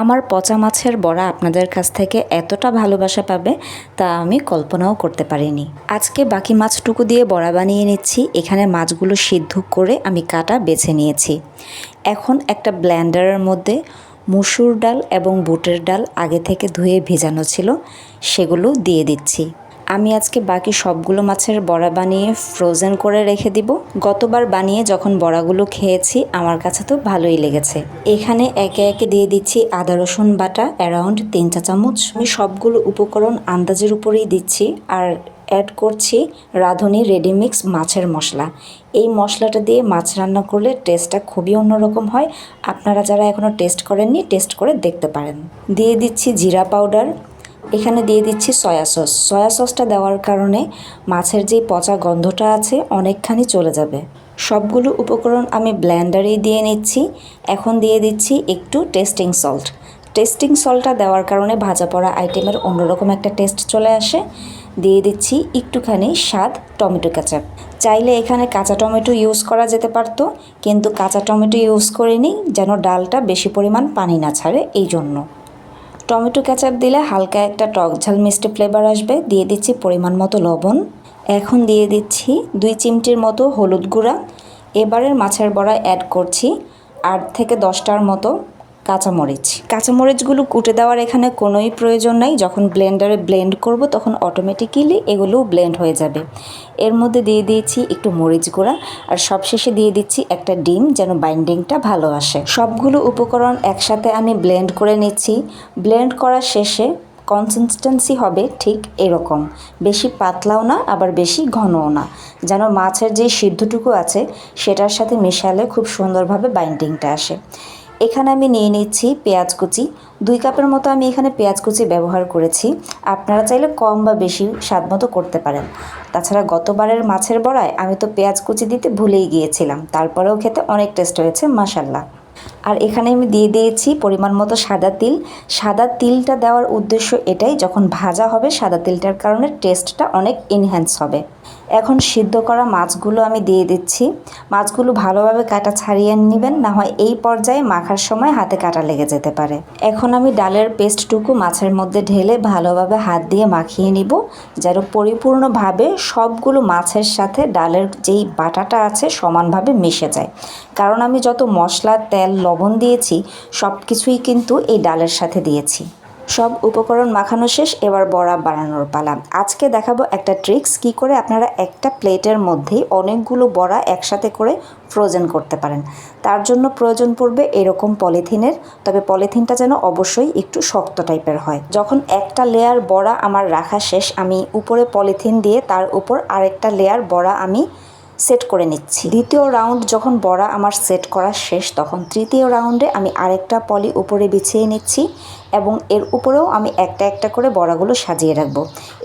আমার পচা মাছের বড়া আপনাদের কাছ থেকে এতটা ভালোবাসা পাবে তা আমি কল্পনাও করতে পারিনি। আজকে বাকি মাছটুকু দিয়ে বড়া বানিয়ে নিচ্ছি। এখানে মাছগুলো সিদ্ধ করে আমি কাটা বেছে নিয়েছি। এখন একটা ব্ল্যান্ডারের মধ্যে মুসুর ডাল এবং বুটের ডাল আগে থেকে ধুয়ে ভেজানো ছিল, সেগুলো দিয়ে দিচ্ছি। আমি আজকে বাকি সবগুলো মাছের বড়া বানিয়ে ফ্রোজেন করে রেখে দিব। গতবার বানিয়ে যখন বড়াগুলো খেয়েছি, আমার কাছে তো ভালোই লেগেছে। এখানে একে একে দিয়ে দিচ্ছি আদা, রসুন বাটা অ্যারাউন্ড তিন চা চামচ। আমি সবগুলো উপকরণ আন্দাজের উপরেই দিচ্ছি আর অ্যাড করছি রাঁধুনি রেডিমিক্স মাছের মশলা। এই মশলাটা দিয়ে মাছ রান্না করলে টেস্টটা খুবই অন্যরকম হয়। আপনারা যারা এখনও টেস্ট করেননি টেস্ট করে দেখতে পারেন। দিয়ে দিচ্ছি জিরা পাউডার এখানে দিয়ে দিচ্ছি সয়া সস। সয়া সসটা দেওয়ার কারণে মাছের যে পচা গন্ধটা আছে অনেকখানি চলে যাবে। সবগুলো উপকরণ আমি ব্ল্যান্ডারেই দিয়ে নিচ্ছি। এখন দিয়ে দিচ্ছি একটু টেস্টিং সল্ট। টেস্টিং সল্টটা দেওয়ার কারণে ভাজা পড়া আইটেমের অন্যরকম একটা টেস্ট চলে আসে। দিয়ে দিচ্ছি একটুখানি স্বাদ টমেটো কেচাপ। চাইলে এখানে কাঁচা টমেটো ইউজ করা যেতে পারতো, কিন্তু কাঁচা টমেটো ইউজ করিনি, যেন ডালটা বেশি পরিমাণ পানি না ছাড়ে এই জন্য টমেটো কেচাপ দিলে হালকা একটা টক ঝাল মিষ্টি ফ্লেভার আসবে। দিয়ে দিচ্ছি পরিমাণ মতো লবণ। এখন দিয়ে দিচ্ছি দুই চিমটির মতো হলুদ গুঁড়া। এবারের মাছের বড়া অ্যাড করছি। আট থেকে দশটার মতো কাঁচামরিচ। কাঁচামরিচগুলো কুটে দেওয়ার এখানে কোনোই প্রয়োজন নাই। যখন ব্লেন্ডারে ব্লেন্ড করব, তখন অটোমেটিক্যালি এগুলোও ব্লেন্ড হয়ে যাবে। এর মধ্যে দিয়ে দিয়েছি একটু মরিচ গুঁড়া আর সবশেষে দিয়ে দিচ্ছি একটা ডিম যেন বাইন্ডিংটা ভালো আসে। সবগুলো উপকরণ একসাথে আমি ব্লেন্ড করে নিচ্ছি। ব্লেন্ড করার শেষে কনসিস্টেন্সি হবে ঠিক এরকম। বেশি পাতলাও না, আবার বেশি ঘনও না। যেন মাছের যে সিদ্ধটুকু আছে, সেটার সাথে মেশালে খুব সুন্দরভাবে বাইন্ডিংটা আসে। এখানে আমি নিয়ে নিচ্ছি পেঁয়াজ কুচি। দুই কাপের মতো আমি এখানে পেঁয়াজ কুচি ব্যবহার করেছি। আপনারা চাইলে কম বা বেশি স্বাদ মতো করতে পারেন। তাছাড়া গতবারের মাছের বড়ায় আমি তো পেঁয়াজ কুচি দিতে ভুলেই গিয়েছিলাম। তারপরেও খেতে অনেক টেস্ট হয়েছে মাসাল্লাহ আর এখানে আমি দিয়ে দিয়েছি পরিমাণ মতো সাদা তিল। সাদা তিলটা দেওয়ার উদ্দেশ্য এটাই, যখন ভাজা হবে সাদা তিলটার কারণে টেস্টটা অনেক এনহ্যান্স হবে। এখন সিদ্ধ করা মাছগুলো আমি দিয়ে দিচ্ছি। মাছগুলো ভালোভাবে কাটা ছাড়িয়ে নেবেন, না হয় এই পর্যায়ে মাখার সময় হাতে কাটা লেগে যেতে পারে। এখন আমি ডালের পেস্টটুকু মাছের মধ্যে ঢেলে ভালোভাবে হাত দিয়ে মাখিয়ে নিব, যেন পরিপূর্ণভাবে সবগুলো মাছের সাথে ডালের যেই বাটাটা আছে সমানভাবে মিশে যায়। কারণ আমি যত মশলা, তেল, লবণ দিয়েছি সব কিছুই কিন্তু এই ডালের সাথে দিয়েছি। সব উপকরণ মাখানো শেষ, এবার বড়া বানানোর পালা। আজকে দেখাবো একটা ট্রিক্স কি করে আপনারা একটা প্লেটের মধ্যেই অনেকগুলো বড়া একসাথে করে ফ্রোজেন করতে পারেন। তার জন্য প্রয়োজন পড়বে এরকম পলিথিনের, তবে পলিথিনটা যেন অবশ্যই একটু শক্ত টাইপের হয়। যখন একটা লেয়ার বড়া আমার রাখা শেষ, আমি উপরে পলিথিন দিয়ে তার উপর আরেকটা লেয়ার বড়া আমি সেট করে নিচ্ছি। দ্বিতীয় রাউন্ড যখন বড়া আমার সেট করা শেষ, তখন তৃতীয় রাউন্ডে আমি আরেকটা পলি উপরে বিছিয়ে নিচ্ছি এবং এর উপরেও আমি একটা একটা করে বড়াগুলো সাজিয়ে রাখব।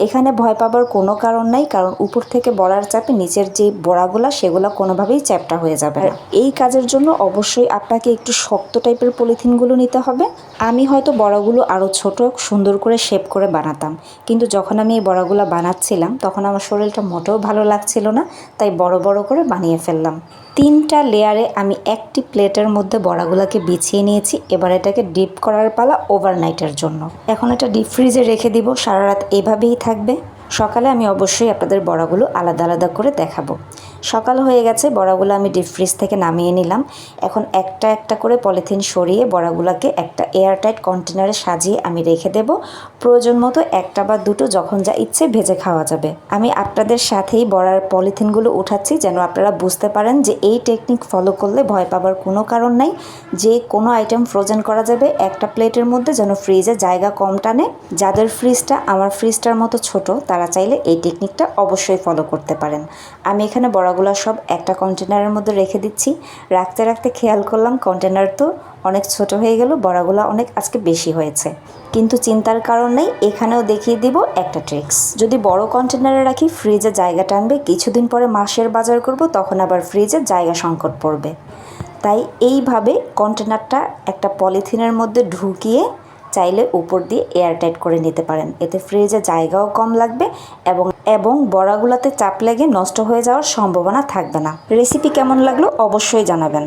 এখানে ভয় পাবার কোনো কারণ নাই, কারণ উপর থেকে বড়ার চাপে নিচের যে বড়াগুলো, সেগুলো কোনোভাবেই চ্যাপটা হয়ে যাবে আর এই কাজের জন্য অবশ্যই আপনাকে একটু শক্ত টাইপের পলিথিনগুলো নিতে হবে। আমি হয়তো বড়াগুলো আরও ছোট, সুন্দর করে শেপ করে বানাতাম। কিন্তু যখন আমি এই বড়াগুলো বানাচ্ছিলাম, তখন আমার শরীরটা মোটেও ভালো লাগছিল না, তাই বড় বড় করে বানিয়ে ফেললাম। তিনটা লেয়ারে আমি একটি প্লেটের মধ্যে বড়াগুলোকে বিছিয়ে নিয়েছি। এবার এটাকে ডিপ করার পালা ওভারনাইটের জন্য। এখন এটা ডিপ ফ্রিজে রেখে দিব। সারা রাত এভাবেই থাকবে। সকালে আমি অবশ্যই আপনাদের বড়াগুলো আলাদা আলাদা করে দেখাবো। সকাল হয়ে গেছে, বড়াগুলো আমি ডিপ ফ্রিজ থেকে নামিয়ে নিলাম। এখন একটা একটা করে পলিথিন সরিয়ে বড়াগুলোকে একটা এয়ারটাইট কন্টেনারে সাজিয়ে আমি রেখে দেব। প্রয়োজন মতো একটা বা দুটো যখন যা ইচ্ছে ভেজে খাওয়া যাবে। আমি আপনাদের সাথেই বড়ার পলিথিনগুলো উঠাচ্ছি যেন আপনারা বুঝতে পারেন যে এই টেকনিক ফলো করলে ভয় পাবার কোনো কারণ নাই। যে কোনো আইটেম ফ্রোজেন করা যাবে, একটা প্লেটের মধ্যে যেন ফ্রিজে জায়গা কম টানে। যাদের ফ্রিজটা আমার ফ্রিজটার মতো ছোট, তারা চাইলে এই টেকনিকটা অবশ্যই ফলো করতে পারেন। আমি এখানে বড়াগুলো সব একটা কন্টেনারের মধ্যে রেখে দিচ্ছি। রাখতে রাখতে খেয়াল করলাম কন্টেনার তো অনেক ছোট হয়ে গেল, বড়াগুলো অনেক আজকে বেশি হয়েছে। কিন্তু চিন্তার কারণ নেই, এখানেও দেখিয়ে দিব একটা ট্রিক্স যদি বড় কন্টেনারে রাখি ফ্রিজে জায়গা টানবে, কিছুদিন পরে মাসের বাজার করব, তখন আবার ফ্রিজে জায়গা সংকট পড়বে। তাই এইভাবে কন্টেনারটা একটা পলিথিনের মধ্যে ঢুকিয়ে চাইলে উপর দিয়ে এয়ার টাইট করে নিতে পারেন। এতে ফ্রিজে জায়গাও কম লাগবে এবং এবং বড়াগুলোতে চাপ লেগে নষ্ট হয়ে যাওয়ার সম্ভাবনা থাকবে না। রেসিপি কেমন লাগল অবশ্যই জানাবেন।